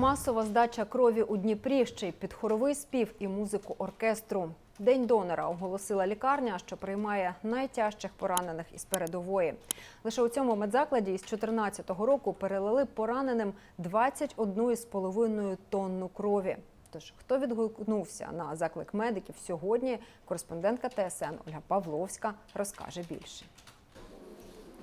Масова здача крові у Дніпрі ще й під хоровий спів і музику оркестру. День донора оголосила лікарня, що приймає найтяжчих поранених із передової. Лише у цьому медзакладі із 2014 року перелили пораненим 21,5 тонну крові. Тож, хто відгукнувся на заклик медиків сьогодні, кореспондентка ТСН Ольга Павловська розкаже більше.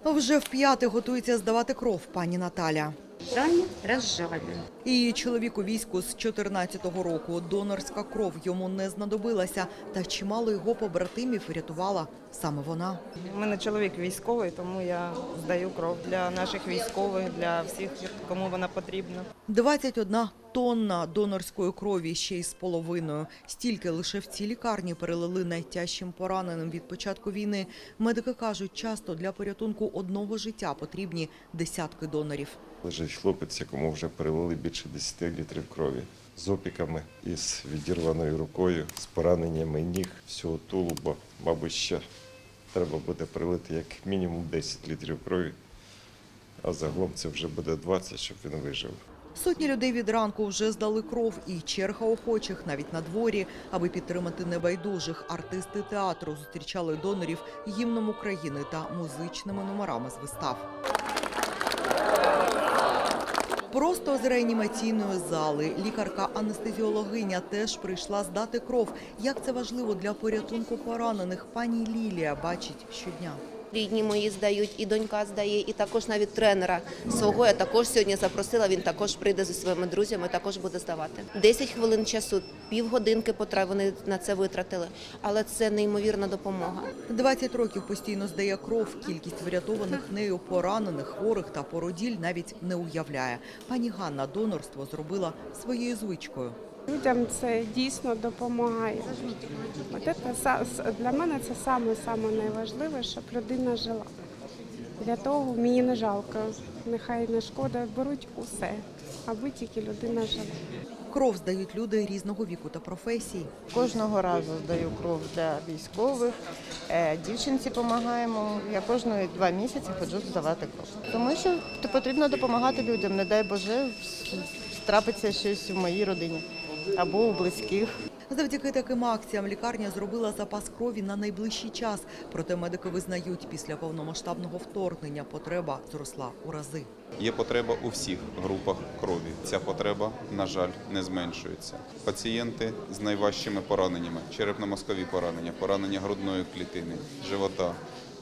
Вже вп'яте готується здавати кров пані Наталя. Ранее разжали. Її чоловік у війську з 14-го року. Донорська кров йому не знадобилася, та чимало його побратимів врятувала саме вона. У мене чоловік військовий, тому я здаю кров для наших військових, для всіх, кому вона потрібна. 21 тонна донорської крові ще й з половиною. Стільки лише в цій лікарні перелили найтяжчим пораненим від початку війни. Медики кажуть, часто для порятунку одного життя потрібні десятки донорів. Лежить хлопець, якому вже перелили більше 10 літрів крові з опіками, із відірваною рукою, з пораненнями ніг, всього тулуба. Мабуть, ще треба буде перелити як мінімум 10 літрів крові, а загалом це вже буде 20, щоб він вижив. Сотні людей від ранку вже здали кров і черга охочих навіть на дворі, аби підтримати небайдужих. Артисти театру зустрічали донорів гімном України та музичними номерами з вистав. Просто з реанімаційної зали лікарка-анестезіологиня теж прийшла здати кров. Як це важливо для порятунку поранених, пані Лілія бачить щодня. Рідні мої здають, і донька здає, і також навіть тренера свого я також сьогодні запросила. Він також прийде зі своїми друзями, також буде здавати. 10 хвилин часу, півгодинки потра вони на це витратили, але це неймовірна допомога. 20 років постійно здає кров. Кількість врятованих нею поранених, хворих та породіль навіть не уявляє. Пані Ганна донорство зробила своєю звичкою. Людям це дійсно допомагає. От це, са- для мене це саме саме найважливе, щоб людина жила. Для того мені не жалко. Нехай не шкода, беруть усе, аби тільки людина жила. Кров здають люди різного віку та професій. Кожного разу здаю кров для військових. Е, Дівчинці допомагаємо. Я кожної два місяці ходжу здавати кров. Тому що потрібно допомагати людям. Не дай Боже, трапиться щось в моїй родині або у близьких. Завдяки таким акціям лікарня зробила запас крові на найближчий час. Проте медики визнають, після повномасштабного вторгнення потреба зросла у рази. Є потреба у всіх групах крові. Ця потреба, на жаль, не зменшується. Пацієнти з найважчими пораненнями, черепно-мозкові поранення, поранення грудної клітини, живота,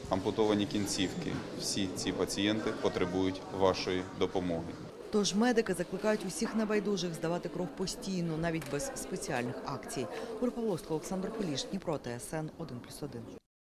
ампутовані кінцівки. Всі ці пацієнти потребують вашої допомоги. Тож медики закликають усіх небайдужих здавати кров постійно, навіть без спеціальних акцій. Павловська, Олександр Поліш, Дніпро, ТСН 1+,1.